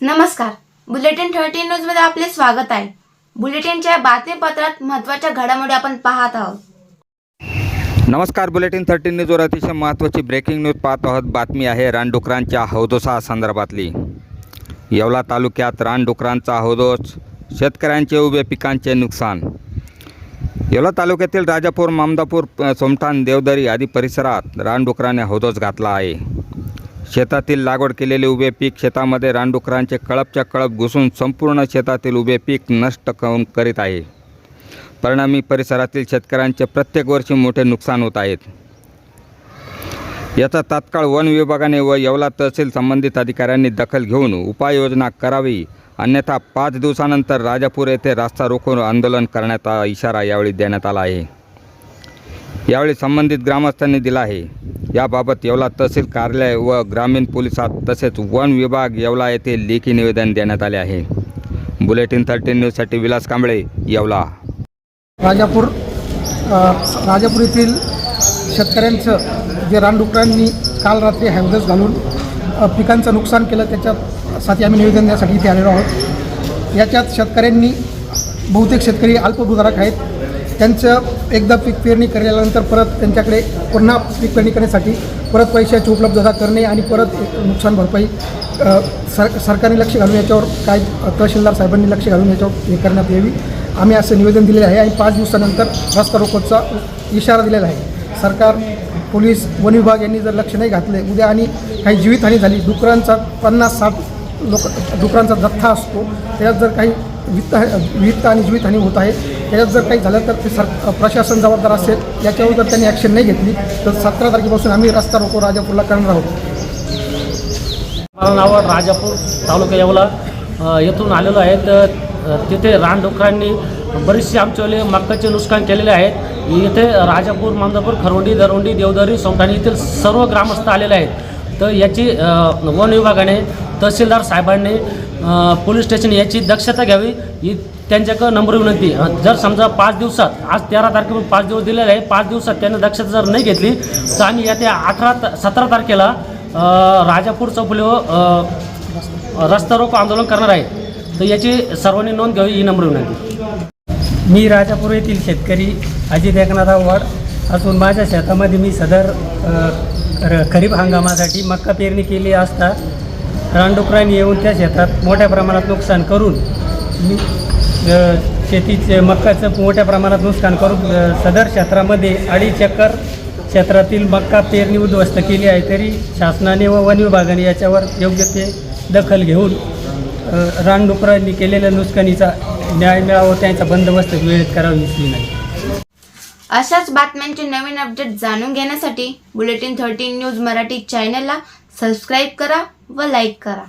नमस्कार. Bulletin thirteen न्यूजमध्ये आपले स्वागत आहे. बुलेटिनच्या बातमीपत्रात महत्त्वाच्या घडामोडी आपण पाहत आहोत. नमस्कार बुलेटिन थर्टीन न्यूजवर अतिशय महत्त्वाची ब्रेकिंग न्यूज पाहत आहोत. बातमी आहे रानडुकरांच्या हौदोसा संदर्भातली. येवला तालुक्यात रानडुकरांचा हौदोस शेतकऱ्यांचे उभे पिकांचे नुकसान. येवला तालुक्यातील राजापूर मामदापूर सोमठाण देवदरी आदी परिसरात रानडुकराने हौदोस घातला आहे. शेतातील लागवड केलेले उभे पीक शेतामध्ये रानडुकरांचे कळपच्या कळप घुसून संपूर्ण शेतातील उभे पीक नष्ट करून करीत आहे. परिणामी परिसरातील शेतकऱ्यांचे प्रत्येक वर्षी मोठे नुकसान होत आहेत याचा तात्काळ वन विभागाने व येवला तहसील संबंधित अधिकाऱ्यांनी दखल घेऊन उपाययोजना करावी. अन्यथा पाच दिवसानंतर राजापूर येथे रास्ता रोखून आंदोलन करण्याचा इशारा यावेळी देण्यात आला आहे. यावेळी संबंधित ग्रामस्थांनी दिला आहे. याबाबत येवला तहसील कार्यालय व ग्रामीण पोलिसात तसेच वन विभाग येवला येथे लेखी निवेदन देण्यात आले आहे. बुलेटिन थर्टीन न्यूजसाठी विलास कांबळे येवला. राजापूर राजापूर येथील शेतकऱ्यांचं जे रानडुकरांनी काल रात्री हँगर्स घालून पिकांचं नुकसान केलं त्याच्यासाठी आम्ही निवेदन देण्यासाठी इथे आलेलो आहोत. याच्यात शेतकऱ्यांनी बहुतेक शेतकरी अल्पभूधारक आहेत. त्यांचं एकदा पीक पेरणी केल्यानंतर परत त्यांच्याकडे पुन्हा पीक पेरणी करण्यासाठी परत पैशाची उपलब्धता करणे आणि परत नुकसान भरपाई सर सरकारने लक्ष घालून याच्यावर काय तहसीलदार साहेबांनी लक्ष घालून याच्यावर हे करण्यात यावी. आम्ही असं निवेदन दिलेलं आहे आणि पाच दिवसानंतर रस्ता रोकोचा इशारा दिलेला आहे. सरकार पोलीस वन विभाग यांनी जर लक्ष नाही घातले उद्या आणि काही जीवितहानी झाली डुकरांचा पन्नास साठ लोक डुकरांचा जथ्था असतो त्यात जर काही वित्त वित्त आणि जीवितहानी होत आहे. त्याच्यात जर काही झालं तर ते सर प्रशासन जबाबदार असेल. याच्यावर जर त्यांनी ॲक्शन नाही घेतली तर सतरा तारखेपासून आम्ही रस्ता रोको राजापूरला करणार आहोत. माझं नाव राजापूर तालुका येवला. येथून आलेलो आहे तर तिथे रानडुकरांनी बरेचसे आमच्यावाले मक्काचे नुकसान केलेले आहेत. इथे राजापूर मांदापूर खरवंडी दरवंडी देवदरी सोमठाणी येथील सर्व ग्रामस्थ आलेले आहेत. तर याची वन विभागाने तहसीलदार साहेबांनी पोलीस स्टेशन याची दक्षता घ्यावी ही त्यांच्याकडं नम्र विनंती. जर समजा पाच दिवसात आज तेरा तारखेपासून पाच दिवस दिलेले आहे पाच दिवसात त्यांनी दक्षता जर नाही घेतली तर आम्ही येत्या अठरा सतरा तारखेला राजापूर चौफुलीवर रस्ता रोको आंदोलन करणार आहे. तर याची सर्वांनी नोंद घ्यावी ही नम्र विनंती. मी राजापूर येथील शेतकरी अजित एकनाथराव वाड असून माझ्या शेतामध्ये मी सदर खरीप हंगामासाठी मक्का पेरणी केली असता रानडुकरांनी येऊन त्या शेतात मोठ्या प्रमाणात नुकसान करून शेतीचे मक्काचं मोठ्या प्रमाणात नुकसान करून सदर क्षेत्रामध्ये अडीच एकर क्षेत्रातील मक्का पेरणी उद्ध्वस्त केली आहे तरी शासनाने व वन विभागाने याच्यावर योग्य ते दखल घेऊन रानडुकरांनी केलेल्या नुकसानीचा न्याय मिळावा त्यांचा बंदोबस्त वेळेत करावा दिसली नाही अशाच बातम्यांचे नवीन अपडेट जाणून घेण्यासाठी बुलेटिन थर्टीन न्यूज मराठी चॅनलला सबस्क्राईब करा. व लाईक करा.